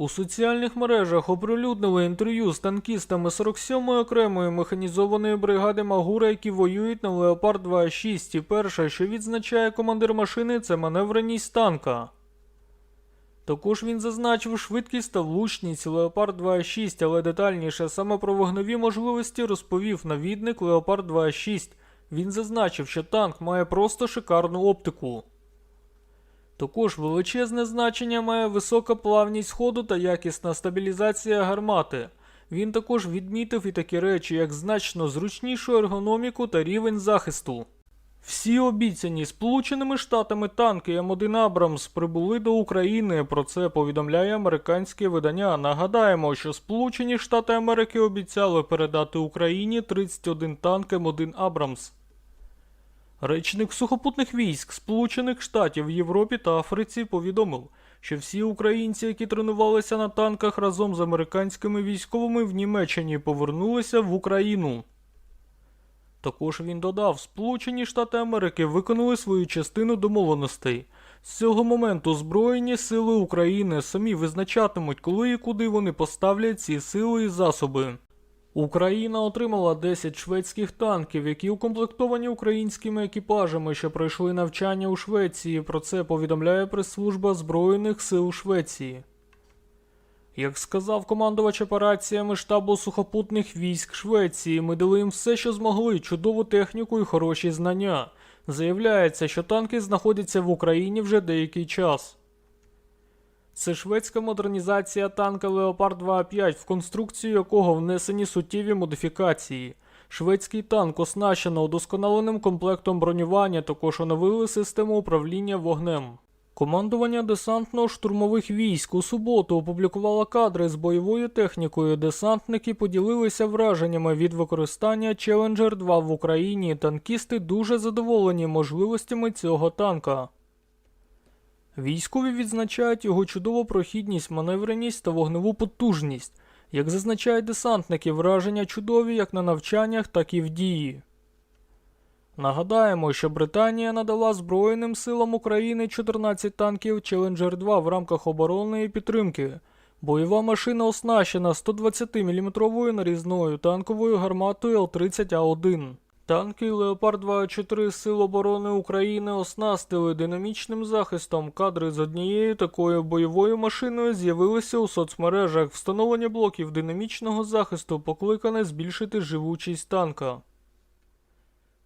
У соціальних мережах оприлюднили інтерв'ю з танкістами 47-ї окремої механізованої бригади Магура, які воюють на Леопард 2.6. І перше, що відзначає командир машини, це маневреність танка. Також він зазначив швидкість та влучність Леопард 2.6, але детальніше саме про вогневі можливості розповів навідник Леопард 2.6. Він зазначив, що танк має просто шикарну оптику. Також величезне значення має висока плавність ходу та якісна стабілізація гармати. Він також відмітив і такі речі, як значно зручнішу ергономіку та рівень захисту. Всі обіцяні Сполученими Штатами танки М1 Абрамс прибули до України. Про це повідомляє американське видання. Нагадаємо, що Сполучені Штати Америки обіцяли передати Україні 31 танк М1 Абрамс. Речник сухопутних військ Сполучених Штатів в Європі та Африці повідомив, що всі українці, які тренувалися на танках разом з американськими військовими в Німеччині, повернулися в Україну. Також він додав, Сполучені Штати Америки виконали свою частину домовленостей. З цього моменту Збройні сили України самі визначатимуть, коли і куди вони поставлять ці сили і засоби. Україна отримала 10 шведських танків, які укомплектовані українськими екіпажами, що пройшли навчання у Швеції. Про це повідомляє прес-служба Збройних сил Швеції. Як сказав командувач операціями штабу сухопутних військ Швеції, ми дали їм все, що змогли, чудову техніку і хороші знання. Заявляється, що танки знаходяться в Україні вже деякий час. Це шведська модернізація танка Leopard 2.5, в конструкцію якого внесені суттєві модифікації. Шведський танк оснащено удосконаленим комплектом бронювання, також оновили систему управління вогнем. Командування десантно-штурмових військ у суботу опублікувало кадри з бойовою технікою. Десантники поділилися враженнями від використання Challenger 2 в Україні. Танкісти дуже задоволені можливостями цього танка. Військові відзначають його чудову прохідність, маневреність та вогневу потужність. Як зазначають десантники, враження чудові як на навчаннях, так і в дії. Нагадаємо, що Британія надала Збройним силам України 14 танків Challenger 2 в рамках оборонної підтримки. Бойова машина оснащена 120-мм нарізною танковою гарматою Л-30А1. Танки Леопард 2.4 Сил оборони України оснастили динамічним захистом. Кадри з однією такою бойовою машиною з'явилися у соцмережах. Встановлення блоків динамічного захисту покликане збільшити живучість танка.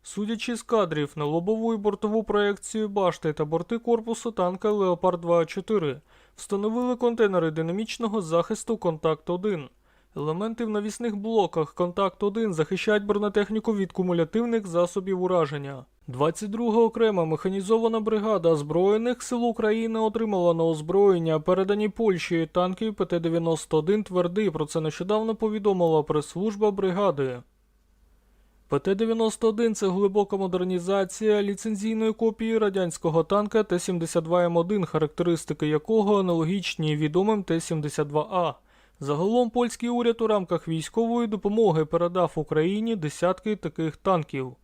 Судячи з кадрів на лобову і бортову проекцію башти та борти корпусу танка Леопард 2.4 встановили контейнери динамічного захисту Контакт 1. Елементи в навісних блоках Контакт 1 захищають бронетехніку від кумулятивних засобів ураження. 22 окрема механізована бригада Збройних сил України отримала на озброєння передані Польщі танки ПТ-91 твердий. Про це нещодавно повідомила прес-служба бригади. ПТ-91 це глибока модернізація ліцензійної копії радянського танка Т-72М1, характеристики якого аналогічні відомим Т-72А. Загалом польський уряд у рамках військової допомоги передав Україні десятки таких танків.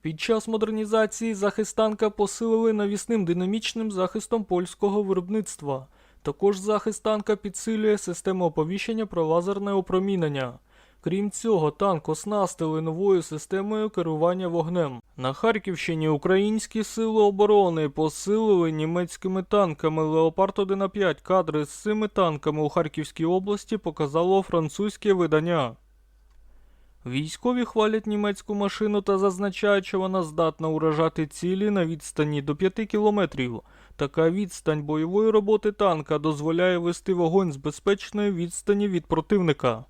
Під час модернізації захист танка посилили навісним динамічним захистом польського виробництва. Також захист танка підсилює систему оповіщення про лазерне опромінення. Крім цього, танк оснастили новою системою керування вогнем. На Харківщині українські сили оборони посилили німецькими танками Леопард 1А5. Кадри з цими танками у Харківській області показало французьке видання. Військові хвалять німецьку машину та зазначають, що вона здатна уражати цілі на відстані до 5 кілометрів. Така відстань бойової роботи танка дозволяє вести вогонь з безпечної відстані від противника.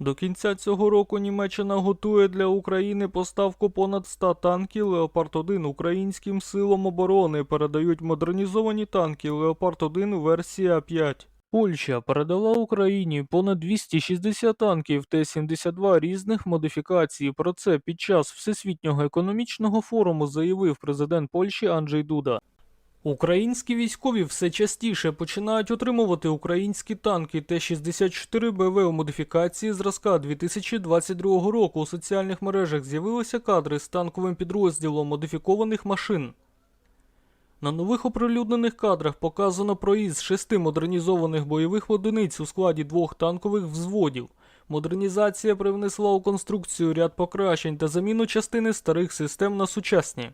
До кінця цього року Німеччина готує для України поставку понад 100 танків Леопард 1 українським силам оборони. Передають модернізовані танки Леопард 1 версії А5. Польща передала Україні понад 260 танків Т-72 різних модифікацій. Про це під час Всесвітнього економічного форуму заявив президент Польщі Анджей Дуда. Українські військові все частіше починають отримувати українські танки Т-64 БВ у модифікації зразка 2022 року. У соціальних мережах з'явилися кадри з танковим підрозділом модифікованих машин. На нових оприлюднених кадрах показано проїзд шести модернізованих бойових одиниць у складі двох танкових взводів. Модернізація привнесла у конструкцію ряд покращень та заміну частини старих систем на сучасні.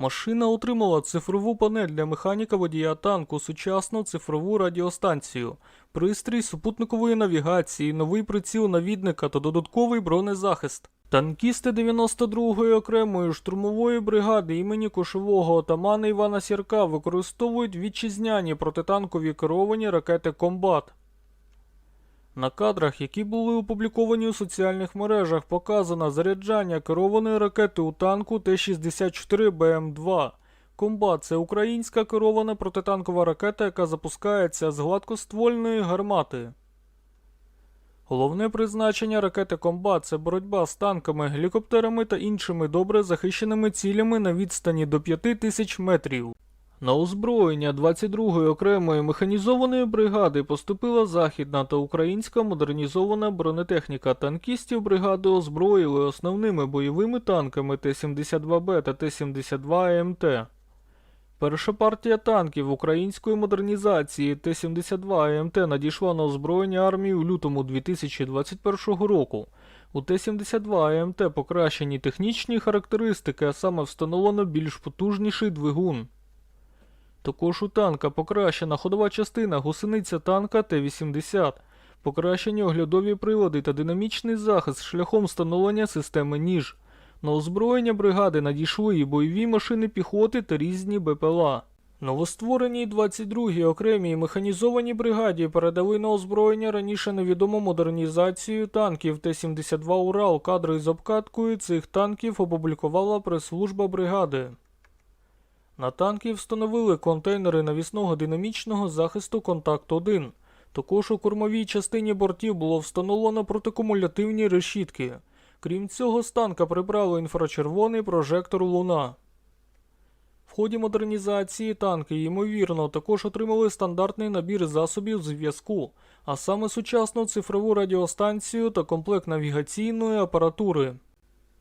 Машина отримала цифрову панель для механіка водія танку, сучасну цифрову радіостанцію, пристрій супутникової навігації, новий приціл навідника та додатковий бронезахист. Танкісти 92-ї окремої штурмової бригади імені кошового отамана Івана Сірка використовують вітчизняні протитанкові керовані ракети Комбат. На кадрах, які були опубліковані у соціальних мережах, показано заряджання керованої ракети у танку Т-64 БМ-2. Комбат це українська керована протитанкова ракета, яка запускається з гладкоствольної гармати. Головне призначення ракети Комбат це боротьба з танками, гелікоптерами та іншими добре захищеними цілями на відстані до 5000 метрів. На озброєння 22-ї окремої механізованої бригади поступила західна та українська модернізована бронетехніка. Танкістів бригади озброїли основними бойовими танками Т-72Б та Т-72АМТ. Перша партія танків української модернізації Т-72 АМТ надійшла на озброєння армії у лютому 2021 року. У Т-72 АМТ покращені технічні характеристики, а саме встановлено більш потужніший двигун. Також у танка покращена ходова частина гусениця танка Т-80, покращені оглядові прилади та динамічний захист шляхом встановлення системи ніж. На озброєння бригади надійшли і бойові машини піхоти та різні БПЛА. Новоствореній 22-й окремій механізованій бригаді передали на озброєння раніше невідому модернізацію танків Т-72 Урал. Кадри з обкаткою цих танків опублікувала прес-служба бригади. На танки встановили контейнери навісного динамічного захисту «Контакт-1». Також у кормовій частині бортів було встановлено протикумулятивні решітки. Крім цього, з танка прибрали інфрачервоний прожектор Луна. В ході модернізації танки, ймовірно, також отримали стандартний набір засобів зв'язку, а саме сучасну цифрову радіостанцію та комплект навігаційної апаратури.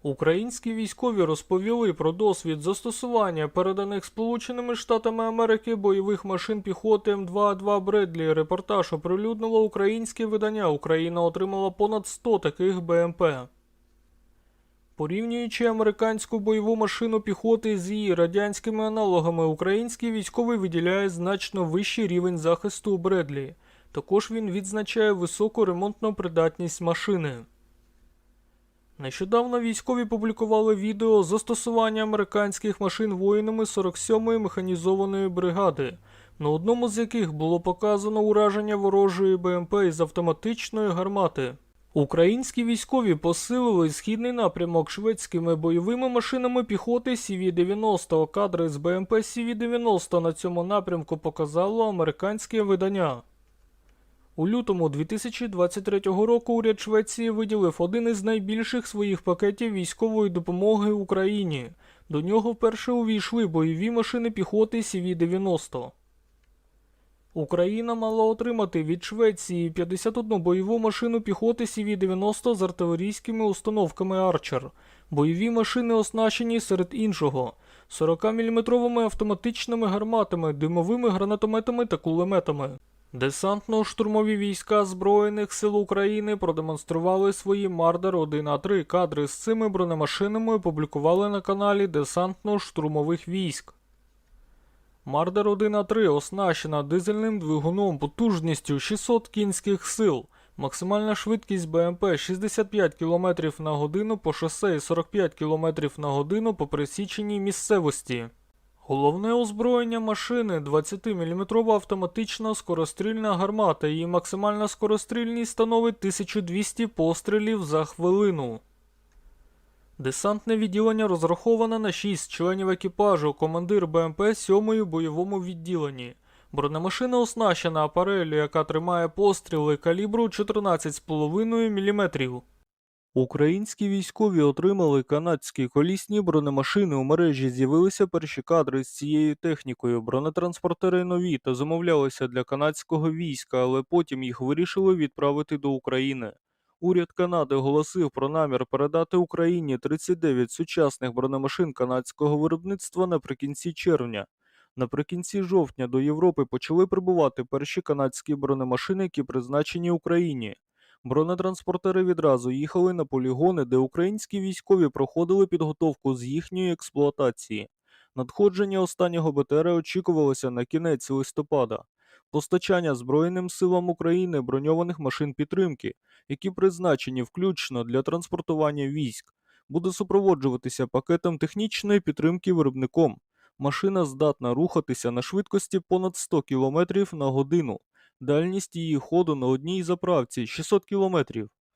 Українські військові розповіли про досвід застосування переданих Сполученими Штатами Америки бойових машин піхоти М2А2 Бредлі. Репортаж оприлюднило українське видання. Україна отримала понад 100 таких БМП. Порівнюючи американську бойову машину піхоти з її радянськими аналогами, український військовий виділяє значно вищий рівень захисту у Бредлі. Також він відзначає високу ремонтну придатність машини. Нещодавно військові публікували відео застосування американських машин воїнами 47-ї механізованої бригади, на одному з яких було показано ураження ворожої БМП із автоматичної гармати. Українські військові посилили східний напрямок шведськими бойовими машинами піхоти CV-90. Кадри з БМП CV-90 на цьому напрямку показало американське видання. У лютому 2023 року уряд Швеції виділив один із найбільших своїх пакетів військової допомоги Україні. До нього вперше увійшли бойові машини піхоти CV-90. Україна мала отримати від Швеції 51 бойову машину піхоти CV-90 з артилерійськими установками Арчер. Бойові машини оснащені серед іншого 40-мм автоматичними гарматами, димовими гранатометами та кулеметами. Десантно-штурмові війська Збройних сил України продемонстрували свої Мардер 1А3 кадри з цими бронемашинами опублікували на каналі Десантно-штурмових військ. Мардер 1А3 оснащена дизельним двигуном потужністю 600 кінських сил. Максимальна швидкість БМП 65 км на годину по шосе і 45 км на годину по пересіченій місцевості. Головне озброєння машини 20-мм автоматична скорострільна гармата. Її максимальна скорострільність становить 1200 пострілів за хвилину. Десантне відділення розраховане на 6 членів екіпажу, командир БМП 7 бойовому відділенні. Бронемашина оснащена апарелью, яка тримає постріли калібру 14,5 мм. Українські військові отримали канадські колісні бронемашини. У мережі з'явилися перші кадри з цією технікою. Бронетранспортери нові та замовлялися для канадського війська, але потім їх вирішили відправити до України. Уряд Канади оголосив про намір передати Україні 39 сучасних бронемашин канадського виробництва наприкінці червня. Наприкінці жовтня до Європи почали прибувати перші канадські бронемашини, які призначені Україні. Бронетранспортери відразу їхали на полігони, де українські військові проходили підготовку з їхньої експлуатації. Надходження останнього БТР очікувалося на кінець листопада. Постачання Збройним силам України броньованих машин підтримки, які призначені включно для транспортування військ, буде супроводжуватися пакетом технічної підтримки виробником. Машина здатна рухатися на швидкості понад 100 км на годину. Дальність її ходу на одній заправці 600 км.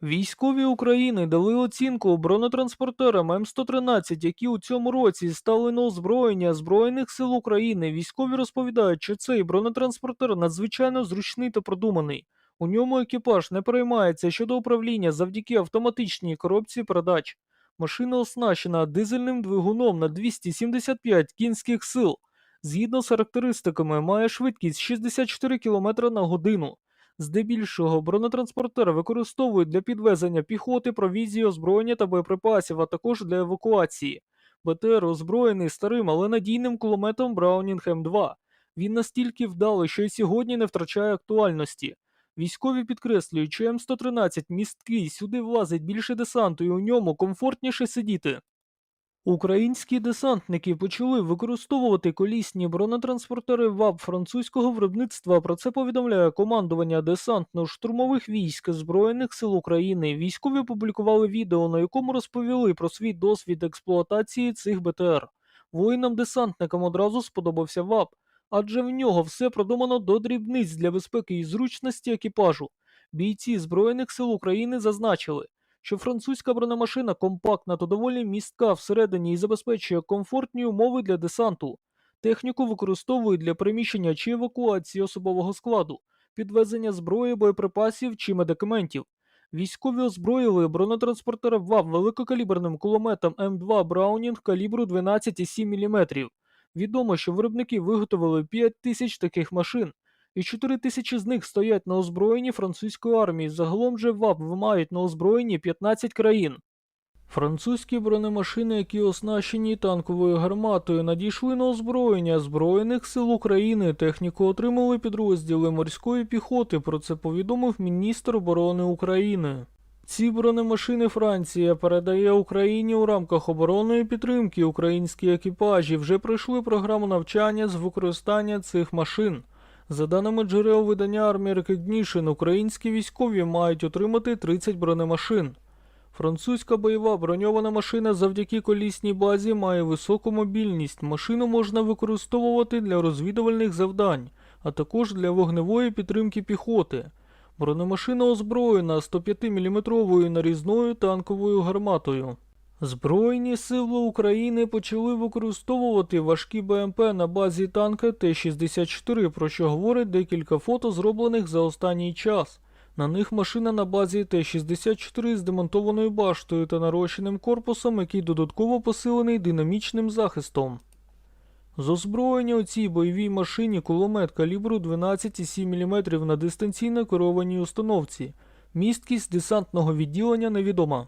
Військові України дали оцінку бронетранспортерам М113, які у цьому році стали на озброєння Збройних сил України. Військові розповідають, що цей бронетранспортер надзвичайно зручний та продуманий. У ньому екіпаж не переймається щодо управління завдяки автоматичній коробці передач. Машина оснащена дизельним двигуном на 275 кінських сил. Згідно з характеристиками, має швидкість 64 км на годину. Здебільшого бронетранспортер використовують для підвезення піхоти, провізії, озброєння та боєприпасів, а також для евакуації. БТР озброєний старим, але надійним кулеметом Браунінг М2. Він настільки вдалий, що й сьогодні не втрачає актуальності. Військові підкреслюють, що М113 місткий, сюди влазить більше десанту і у ньому комфортніше сидіти. Українські десантники почали використовувати колісні бронетранспортери ВАП французького виробництва. Про це повідомляє командування десантно-штурмових військ Збройних сил України. Військові опублікували відео, на якому розповіли про свій досвід експлуатації цих БТР. Воїнам-десантникам одразу сподобався ВАП, адже в нього все продумано до дрібниць для безпеки і зручності екіпажу. Бійці Збройних сил України зазначили, що французька бронемашина компактна та доволі містка всередині і забезпечує комфортні умови для десанту. Техніку використовують для переміщення чи евакуації особового складу, підвезення зброї, боєприпасів чи медикаментів. Військові озброїли бронетранспортера ВАВ великокаліберним кулеметом М2 Браунінг калібру 12,7 мм. Відомо, що виробники виготовили 5 тисяч таких машин, і 4 тисячі з них стоять на озброєнні французької армії. Загалом же ВАП мають на озброєнні 15 країн. Французькі бронемашини, які оснащені танковою гарматою, надійшли на озброєння Збройних сил України. Техніку отримали підрозділи морської піхоти. Про це повідомив міністр оборони України. Ці бронемашини Франція передає Україні у рамках оборонної підтримки. Українські екіпажі вже пройшли програму навчання з використання цих машин. За даними джерел видання Army Recognition, українські військові мають отримати 30 бронемашин. Французька бойова броньована машина завдяки колісній базі має високу мобільність. Машину можна використовувати для розвідувальних завдань, а також для вогневої підтримки піхоти. Бронемашина озброєна 105-мм нарізною танковою гарматою. Збройні сили України почали використовувати важкі БМП на базі танка Т-64, про що говорить декілька фото, зроблених за останній час. На них машина на базі Т-64 з демонтованою баштою та нарощеним корпусом, який додатково посилений динамічним захистом. З озброєння у цій бойовій машині кулемет калібру 12,7 мм на дистанційно керованій установці. Місткість десантного відділення невідома.